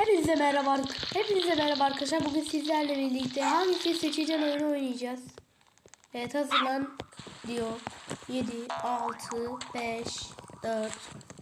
Hepinize merhaba. Hepinize merhaba arkadaşlar. Bugün sizlerle birlikte hangisi seçeceğim oyunu oynayacağız. Evet hazırlan diyor. 7, 6, 5, 4,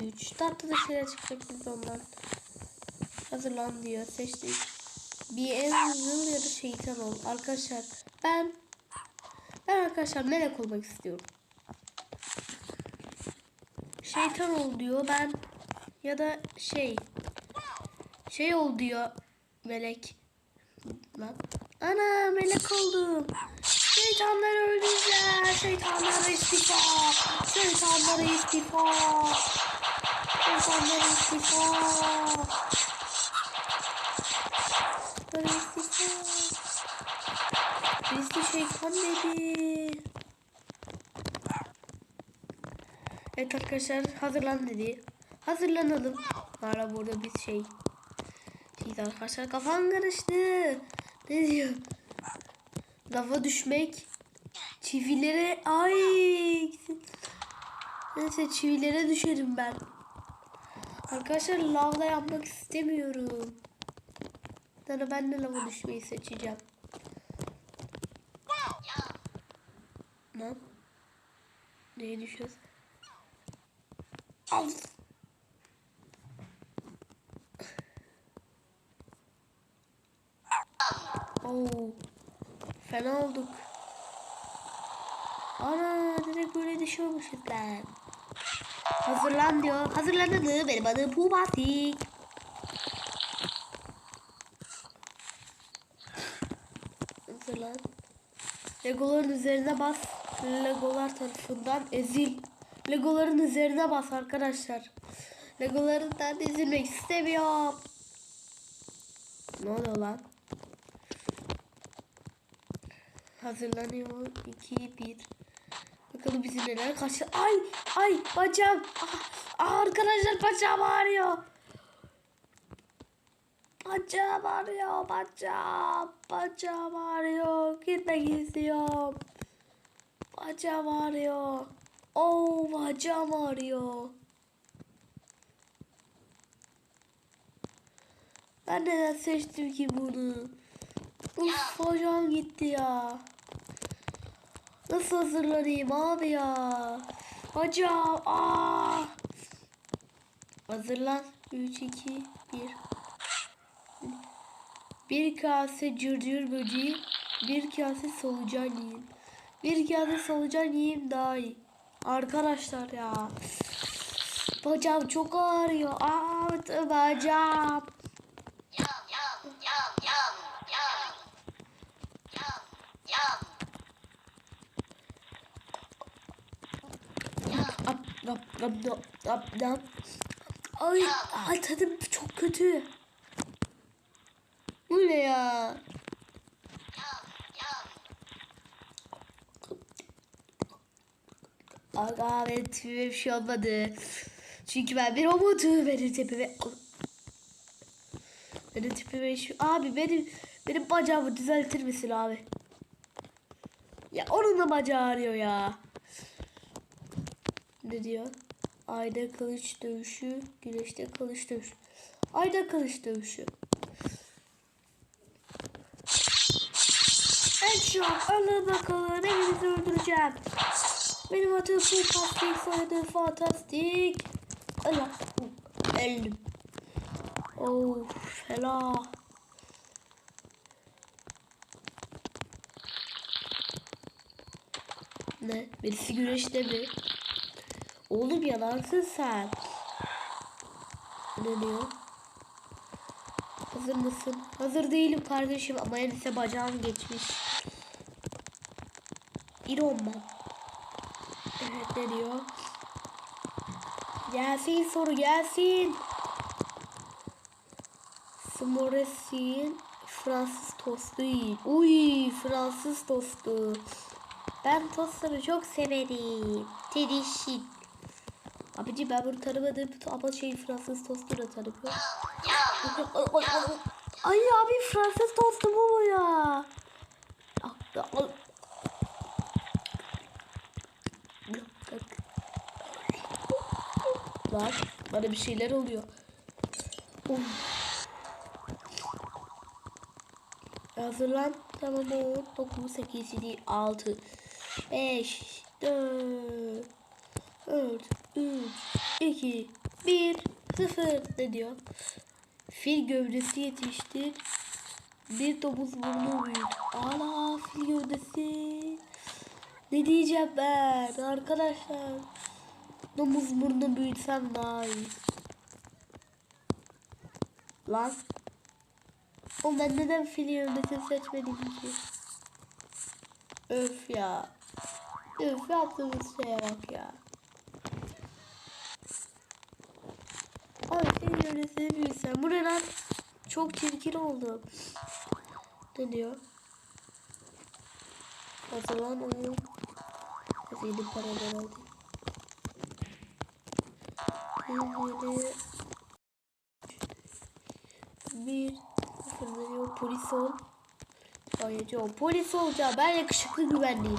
3. Tatlı da şeyler çıkacak biz ondan. Hazırlan diyor. Seçtik. Bir Angel ya da şeytan ol. Arkadaşlar ben ben arkadaşlar melek olmak istiyorum. Şeytan ol diyor. Ben ya da şey şey ol diyor melek. Lan. Ana melek oldum. Şeytanları öldüreceğiz. Şeytanlara istifa. Şeytanlara istifa. Şeytanlara istifa. Şeytanlara istifa. Birisi şeytan dedi. Evet arkadaşlar hazırlan dedi. Hazırlanalım. Hala burada bir şey. Şey arkadaşlar kafam karıştı. Ne diyor? Lava düşmek. Çivilere ay. Neyse çivilere düşerim ben. Arkadaşlar lavda yapmak istemiyorum. Sonra ben de lava düşmeyi seçeceğim. Lan. Neye düşüyoruz? Al. Oo. Fena olduk. Ana direkt böyle düşüyormuşuz lan. Hazırlan diyor. Hazırlandı. Benim adım Pubati. Hazırlan. Legoların üzerine bas. Legolar tarafından ezil. Legoların üzerine bas arkadaşlar. Legolarından ezilmek istemiyorum. Ne oluyor lan? Hazırlanıyor. 2, 1. Bakalım bizi neler kaçtı. Ay ay bacağım. Ah, ah, arkadaşlar bacağım ağrıyor. Bacağım ağrıyor. Bacağım. Bacağım ağrıyor. Gitmek istiyorum. Bacağım ağrıyor. Oo bacağım ağrıyor. Ben neden seçtim ki bunu? Uf bacağım gitti ya. Nasıl hazırlanayım abi ya? Bacağım. Aa. Hazırlan. 3, 2, 1. Bir kase cırcır böceği, bir kase solucan yiyeyim. Bir kase solucan yiyeyim daha iyi. Arkadaşlar ya. Bacağım çok ağrıyor. Aa, bacağım. Ap, ap, ap, ap, ap, ap. Ay, ay tadım çok kötü. Bu ne ya? Aga benim tipime bir şey olmadı. Çünkü ben bir robotum. Benim tipime... Benim tipime şu... Abi benim... Benim bacağımı düzeltir misin abi? Ya onun da bacağı ağrıyor ya. Ne diyor? Ayda kılıç dövüşü, güneşte kılıç dövüşü. Ayda kılıç dövüşü. Evet şu an alın bakalım hepinizi öldüreceğim. Benim adım fantastik, soyadım fantastik. Allah, öldüm. Oh, fela. Ne? Birisi güneşte mi? Oğlum yalansın sen. Ne diyor? Hazır mısın? Hazır değilim kardeşim ama ense bacağım geçmiş. Iron Man. Evet ne diyor? Gelsin soru gelsin. Smoresin Fransız tostu yiyin. Uy Fransız tostu. Ben tostları çok severim. Terişit. Abici ben bunu tanımadım ama şey Fransız tostu da tanımıyorum. Ay abi Fransız tostu mu bu ya? Lan bana bir şeyler oluyor. Of. Hazırlan. Tamam 10, 9, 8, 7, 6, 5, 4, 4, 3, 2, 1, 0 ne diyor? Fil gövdesi yetiştir. Bir domuz burnu büyüt. Ala fil gövdesi. Ne diyeceğim ben arkadaşlar? Domuz burnu büyütsem daha iyi. Lan. O ben neden fil gövdesini seçmedim ki? Öf ya. Öf yaptığımız şeye bak ya. Gövdesini büyütsem. Bu ne lan? Çok çirkin oldu. Ne diyor? Hazırlan oyun. Hazine paralar aldı. Hazine. Bir. Sıfır diyor. Polis ol. Hayır yok. Polis olacağım. Ben yakışıklı güvenliyim.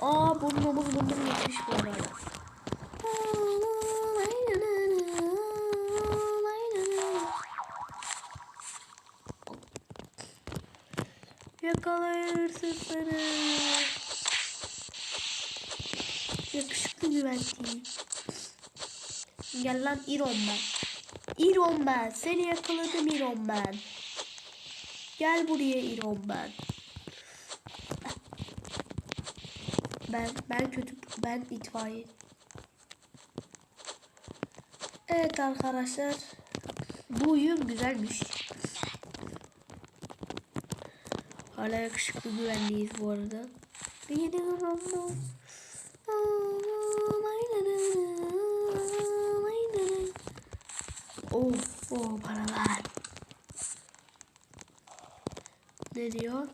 Aa burnumuz burnum yetmiş bu arada. Yakalayın hırsızları. Yakışıklı güvenliyim. Gel lan Iron Man. Iron Man. Seni yakaladım Iron Man. Gel buraya Iron Man. Ben ben kötü ben itfaiye. Evet arkadaşlar. Bu oyun güzelmiş. Hala yakışıklı güvenliyiz bu arada. Oh, oh paralar. Ne diyor?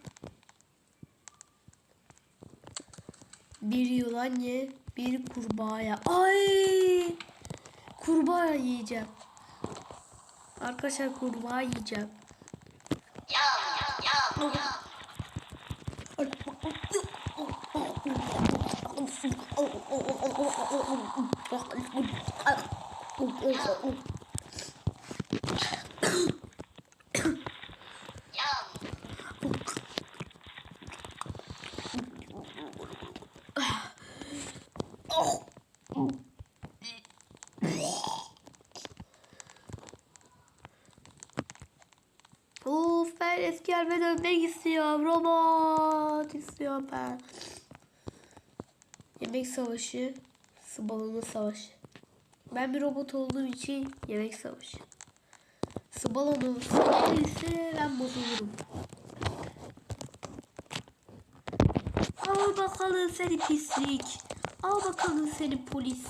Bir yılan ye, bir kurbağaya. Ay! Kurbağa yiyeceğim. Arkadaşlar kurbağa yiyeceğim. Yum. Of ben eski halime dönmek istiyorum. Robot istiyorum ben. Yemek savaşı. Su balonu savaşı. Ben bir robot olduğum için yemek savaşı. Su balonu gelirse ben bozulurum. Al bakalım seni pislik. Al bakalım seni polis.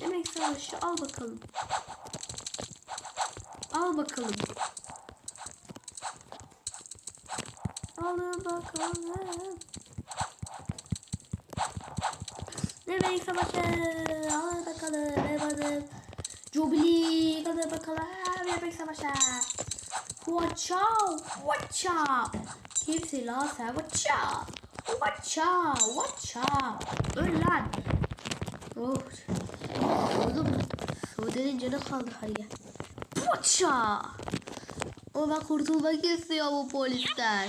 Yemek savaşı al bakalım. Al bakalım. Alın bakalım. Demek savaşı. Al bakalım. Eyvallah. Jubilee. Hadi bakalım. Yemek savaşı. Watch out. Watch out. Kimsin lan sen? Watch out. Watch out. Watch out. Öl lan. Oh. Oğlum. Sude'nin canı kaldı hadi. Poça! O ben kurtulmak istiyor bu polisten.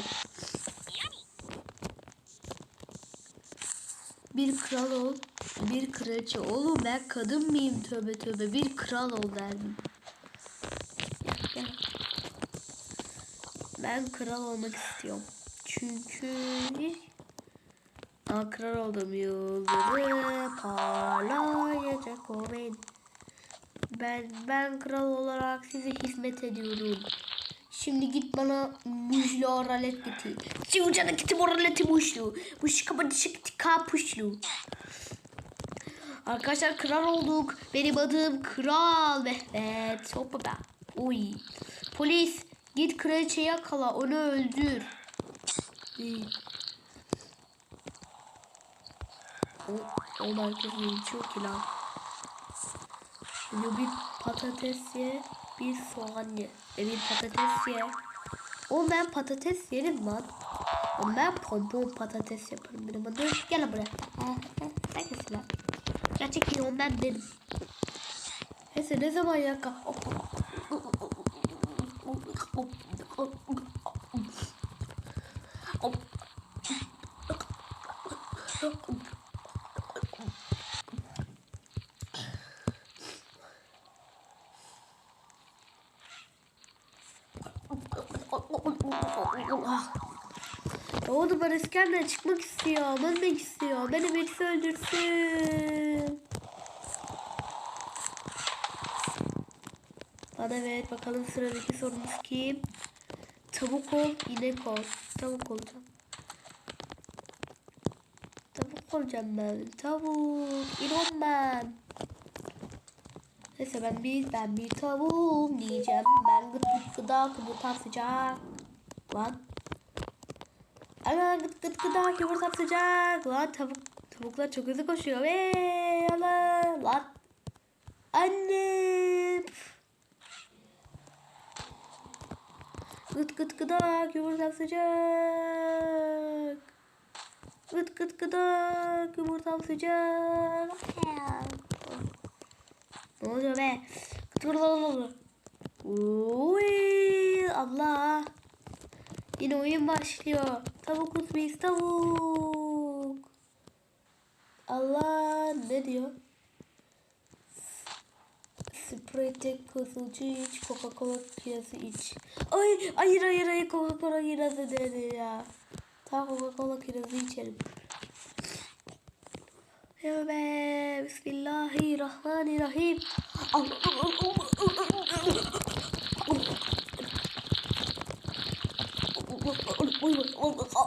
Bir kral ol, bir kraliçe. Oğlum ben kadın mıyım tövbe tövbe. Bir kral ol derdim. Ben kral olmak istiyorum. Çünkü... Aa, kral oldum yıldızı parlayacak o benim. Ben ben kral olarak size hizmet ediyorum. Şimdi git bana muzlu oralet getir. Sivucana gitti oraleti. Bu şıkabı şıktı kapuşlu. Arkadaşlar kral olduk. Benim adım Kral Mehmet. Hoppa be. Oy. Polis git kraliçeyi yakala onu öldür. O, o herkes ne içiyor ki lan? Şimdi bir patates ye, bir soğan ye. E bir patates ye. O ben patates yerim lan. O ben pompon patates yaparım benim adım. Gel buraya. Sen lan. Gerçek bir ondan derim. Neyse ne zaman yaka. Oğlum bana iskemden çıkmak istiyor. Ölmek istiyor. Beni birisi öldürsün. Bana ver bakalım sıradaki sorumuz kim? Tavuk ol, inek ol. Tavuk olacağım. Tavuk olacağım ben. Tavuk. İron ben. Neyse ben bir, ben bir tavuğum diyeceğim. Ben gıt gıt gıda yumurtam sıcak. Lan. Ana gıt gıt gıda yumurtam sıcak. Lan tavuk, tavuklar çok hızlı koşuyor. Eee Allah. Lan. Annem. Gıt gıt gıdak yumurtam sıcak. Gıt gıt gıdak yumurtam sıcak. Ne oluyor be? Gıt gıt gıdak. Uy, Allah. Yine oyun başlıyor. Tavuk biz tavuk. Allah ne diyor? Sprite kızılcı iç, Coca-Cola kirazı iç. Ay, hayır hayır hayır Coca-Cola kirazı dedi ya. Tamam Coca-Cola kirazı içelim. Tövbe, Bismillahirrahmanirrahim.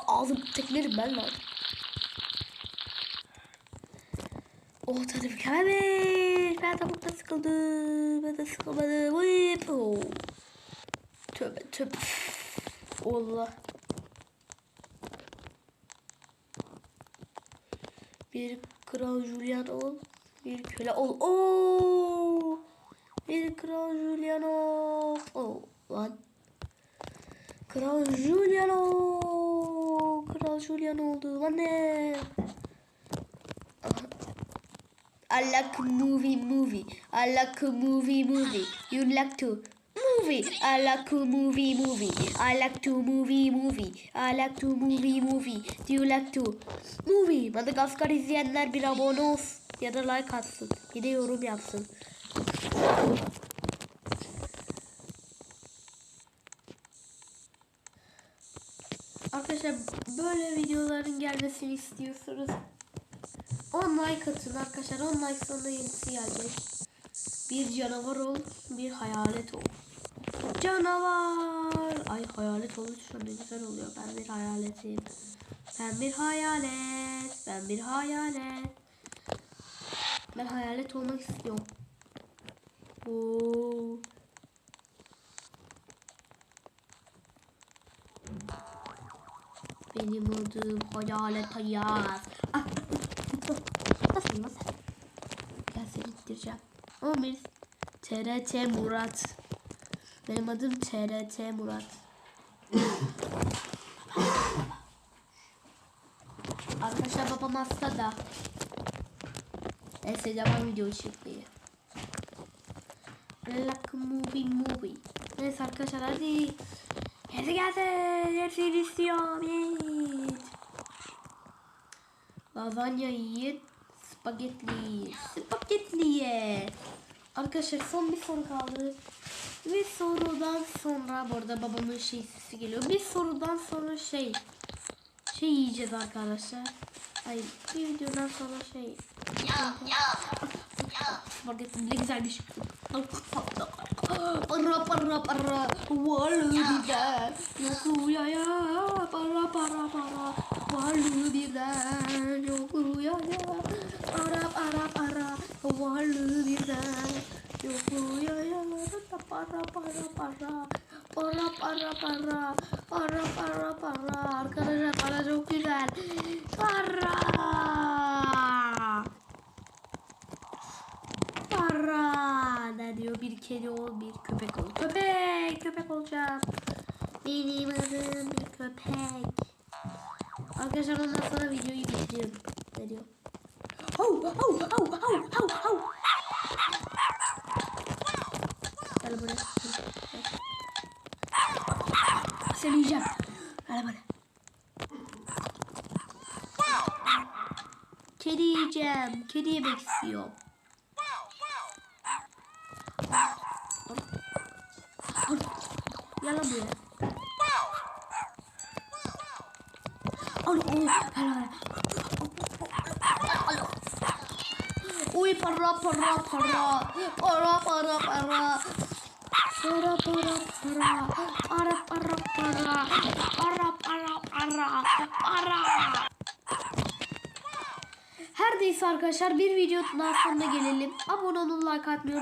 Ağzım teklerim ben lan. Oh tadı mükemmel. Ben tavukta sıkıldım. Ben de sıkılmadım. Uy, oh. Tövbe tövbe. Allah. Bir kral Julian ol. Bir köle ol. Oo. Bir kral Julian ol. Oh, lan. Kral Julian ol. Kral Julian oldu. Lan ne? I like movie movie. I like movie movie. You like to movie. I like movie movie. I like to movie movie. I like to movie movie. Do you like to movie? Madagaskar izleyenler bir abone olsun ya da like atsın. Bir de yorum yapsın. Arkadaşlar böyle videoların gelmesini istiyorsanız 10 like atın arkadaşlar. 10 like sonra yenisi gelecek. Bir canavar ol, bir hayalet ol. Canavar. Ay hayalet olunca ne güzel oluyor. Ben bir hayaletim. Ben bir hayalet. Ben bir hayalet. Ben hayalet olmak istiyorum. Oo. Benim adım Hayalet Ayaz. Ah, Nasıl? Gel seni ittireceğim. Ama bir TRT Murat. Benim adım TRT Murat. Arkadaşlar babam hasta da. Neyse devam video çekmeye. Like movie movie. Neyse arkadaşlar hadi. Hadi gelsin. Hepsini istiyorum. Evet. Lazanya yiyin. Spagetli. Spagetli ye. Arkadaşlar son bir soru kaldı. Bir sorudan sonra bu arada babamın şey sesi geliyor. Bir sorudan sonra şey şey yiyeceğiz arkadaşlar. Ay bir videodan sonra şey yum, yum. Spagetti ne güzelmiş. Para para para. Birden. Yok uyaya. Para para para. Walu birden. Yok uyaya. Para para para. Walu birden. Yok uyaya. Para para para. Para para para. Para para para. Arkadaşlar para çok güzel. Para. Para ne diyor bir kedi ol bir köpek ol. Köpek köpek olacağım. Benim adım bir köpek. Arkadaşlar ondan sonra videoyu bitiriyorum. Veriyorum. Oh, oh, oh, oh, oh, oh. Gel buraya. Seni yiyeceğim. Gel buraya. Kedi yiyeceğim. Kedi yemek istiyorum. Buraya. Uy para para para. Para para para. Para para para. Para para para. Para para para. Para. Her neyse arkadaşlar bir video daha sonuna gelelim. Abone olun like atmayı